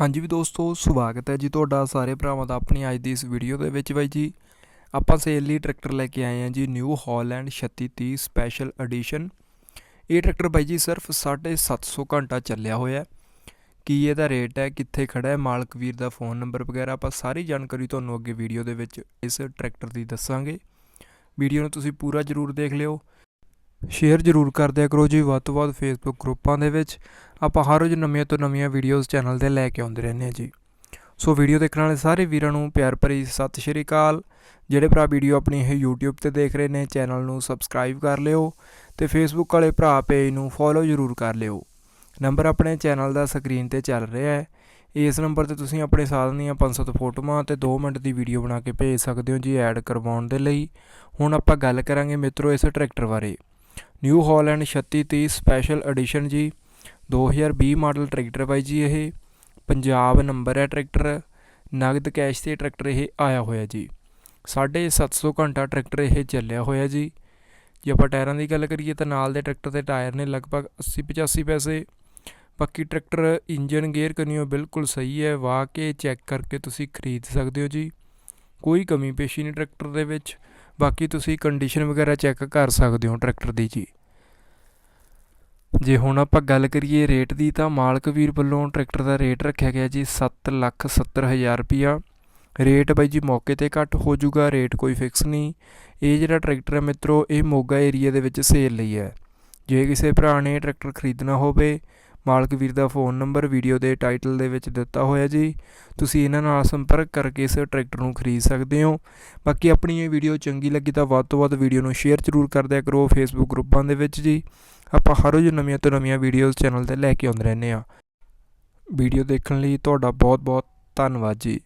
ਹਾਂਜੀ ਵੀ ਦੋਸਤੋ, ਸਵਾਗਤ ਹੈ ਜੀ ਤੁਹਾਡਾ ਸਾਰੇ ਭਰਾਵਾਂ ਦਾ ਆਪਣੀ ਅੱਜ ਦੀ ਇਸ ਵੀਡੀਓ ਦੇ ਵਿੱਚ ਬਾਈ ਜੀ। ਆਪਾਂ ਸੇਲ ਲਈ ਟਰੈਕਟਰ ਲੈ ਕੇ ਆਏ ਹਾਂ ਜੀ ਨਿਊ ਹਾਲੈਂਡ 3630 ਸਪੈਸ਼ਲ ਐਡੀਸ਼ਨ ਇਹ ਟਰੈਕਟਰ ਬਾਈ ਜੀ ਸਿਰਫ 750 ਘੰਟਾ ਚੱਲਿਆ ਹੋਇਆ ਕੀ ਇਹਦਾ ਰੇਟ ਹੈ, ਕਿੱਥੇ ਖੜਾ ਹੈ, ਮਾਲਕ ਵੀਰ ਦਾ ਫੋਨ ਨੰਬਰ ਵਗੈਰਾ ਆਪਾਂ ਸਾਰੀ ਜਾਣਕਾਰੀ ਤੁਹਾਨੂੰ ਅੱਗੇ ਵੀਡੀਓ ਦੇ ਵਿੱਚ ਇਸ ਟਰੈਕਟਰ ਦੀ ਦੱਸਾਂਗੇ। ਵੀਡੀਓ ਨੂੰ ਤੁਸੀਂ ਪੂਰਾ ਜ਼ਰੂਰ ਦੇਖ ਲਿਓ। ਸ਼ੇਅਰ ਜ਼ਰੂਰ ਕਰ ਦਿਆ ਕਰੋ ਜੀ। ਵੱਧ ਤੋਂ ਵੱਧ ਫੇਸਬੁੱਕ ਗਰੁੱਪਾਂ ਦੇ ਵਿੱਚ ਆਪਾਂ ਹਰ ਰੋਜ਼ ਨਵੀਆਂ ਤੋਂ ਨਵੀਆਂ ਵੀਡੀਓਜ਼ ਚੈਨਲ ਤੇ ਲੈ ਕੇ ਆਉਂਦੇ ਰਹਿੰਦੇ ਹਾਂ ਜੀ। ਸੋ ਵੀਡੀਓ ਦੇਖਣ ਵਾਲੇ ਸਾਰੇ ਵੀਰਾਂ ਨੂੰ ਪਿਆਰ ਭਰੀ ਸਤਿ ਸ਼੍ਰੀ ਅਕਾਲ। ਜਿਹੜੇ ਭਰਾ ਵੀਡੀਓ ਆਪਣੀ ਇਹ YouTube ਤੇ ਦੇਖ ਰਹੇ ਨੇ ਚੈਨਲ ਨੂੰ ਸਬਸਕ੍ਰਾਈਬ ਕਰ ਲਿਓ ਤੇ Facebook ਵਾਲੇ ਭਰਾ ਪੇਜ ਨੂੰ ਫੋਲੋ ਜ਼ਰੂਰ ਕਰ ਲਿਓ। ਨੰਬਰ ਆਪਣੇ ਚੈਨਲ ਦਾ ਸਕਰੀਨ ਤੇ ਚੱਲ ਰਿਹਾ ਹੈ। ਇਸ ਨੰਬਰ ਤੇ ਤੁਸੀਂ ਆਪਣੇ ਸਾਧਨ ਦੀਆਂ 500 ਫੋਟੋਆਂ ਤੇ 2 ਮਿੰਟ ਦੀ ਵੀਡੀਓ ਬਣਾ ਕੇ ਭੇਜ ਸਕਦੇ ਹੋ ਜੀ ਐਡ ਕਰਵਾਉਣ ਦੇ ਲਈ। ਹੁਣ ਆਪਾਂ ਗੱਲ ਕਰਾਂਗੇ ਮਿੱਤਰੋ ਇਸ ਟਰੈਕਟਰ ਬਾਰੇ। ਨਿਊ ਹਾਲੈਂਡ 3630 ਸਪੈਸ਼ਲ ਐਡੀਸ਼ਨ ਜੀ 2020 ਮਾਡਲ ਟਰੈਕਟਰ ਬਾਈ ਜੀ ਇਹ, ਪੰਜਾਬ ਨੰਬਰ ਹੈ ਟਰੈਕਟਰ, ਨਗਦ ਕੈਸ਼ ਤੇ ਟਰੈਕਟਰ ਇਹ ਆਇਆ ਹੋਇਆ ਜੀ। 750 ਘੰਟਾ ਟਰੈਕਟਰ ਇਹ ਚੱਲਿਆ ਹੋਇਆ ਜੀ। ਜੇ ਆਪਾਂ ਟਾਇਰਾਂ ਦੀ ਗੱਲ ਕਰੀਏ ਤਾਂ ਨਾਲ ਦੇ ਟਰੈਕਟਰ ਦੇ ਟਾਇਰ ਨੇ ਲਗਭਗ 80 85 ਪੈਸੇ। ਬਾਕੀ ਟਰੈਕਟਰ ਇੰਜਨ ਗੇਅਰ ਕਨੀਓ ਬਿਲਕੁਲ ਸਹੀ ਹੈ, ਵਾਹ ਕੇ ਚੈੱਕ ਕਰਕੇ ਤੁਸੀਂ ਖਰੀਦ ਸਕਦੇ ਹੋ ਜੀ। ਕੋਈ ਕਮੀ ਪੇਸ਼ੀ ਨਹੀਂ ਟਰੈਕਟਰ ਦੇ ਵਿੱਚ। ਬਾਕੀ ਤੁਸੀਂ ਕੰਡੀਸ਼ਨ ਵਗੈਰਾ ਚੈੱਕ ਕਰ ਸਕਦੇ ਹੋ ਟਰੈਕਟਰ ਦੀ ਜੀ। ਜੇ ਹੁਣ ਆਪਾਂ ਗੱਲ ਕਰੀਏ ਰੇਟ ਦੀ ਤਾਂ ਮਾਲਕ ਵੀਰ ਵੱਲੋਂ ਟਰੈਕਟਰ ਦਾ ਰੇਟ ਰੱਖਿਆ ਗਿਆ ਜੀ 770000 ਰੁਪਿਆ ਰੇਟ ਬਾਈ ਜੀ ਮੌਕੇ ਤੇ ਘੱਟ ਹੋ ਜਾਊਗਾ ਰੇਟ ਕੋਈ ਫਿਕਸ ਨਹੀਂ। ਇਹ ਜਿਹੜਾ ਟਰੈਕਟਰ ਹੈ ਮਿੱਤਰੋ, ਇਹ ਮੋਗਾ ਏਰੀਆ ਦੇ ਵਿੱਚ ਸੇਲ ਲਈ ਹੈ। ਜੇ ਕਿਸੇ ਭਰਾ ਨੇ ਟਰੈਕਟਰ ਖਰੀਦਣਾ ਹੋਵੇ ਮਾਲਕ ਵੀਰ ਦਾ ਫੋਨ ਨੰਬਰ ਵੀਡੀਓ ਦੇ ਟਾਈਟਲ ਦੇ ਵਿੱਚ ਦਿੱਤਾ ਹੋਇਆ ਜੀ। ਤੁਸੀਂ ਇਹਨਾਂ ਨਾਲ ਸੰਪਰਕ ਕਰਕੇ ਇਸ ਟਰੈਕਟਰ ਨੂੰ ਖਰੀਦ ਸਕਦੇ ਹੋ। ਬਾਕੀ ਆਪਣੀ ਇਹ ਵੀਡੀਓ ਚੰਗੀ ਲੱਗੀ ਤਾਂ ਵੱਧ ਤੋਂ ਵੱਧ ਵੀਡੀਓ ਨੂੰ ਸ਼ੇਅਰ ਜ਼ਰੂਰ ਕਰ ਦਿਆ ਕਰੋ ਫੇਸਬੁੱਕ ਗਰੁੱਪਾਂ ਦੇ ਵਿੱਚ ਜੀ। ਆਪਾਂ ਹਰ ਰੋਜ਼ ਨਵੀਆਂ ਤੋਂ ਨਵੀਆਂ ਵੀਡੀਓਜ਼ ਚੈਨਲ ਤੇ ਲੈ ਕੇ ਆਉਂਦੇ ਰਹਿੰਦੇ ਆ ਵੀਡੀਓ ਦੇਖਣ ਲਈ ਤੁਹਾਡਾ ਬਹੁਤ ਬਹੁਤ ਧੰਨਵਾਦ ਜੀ।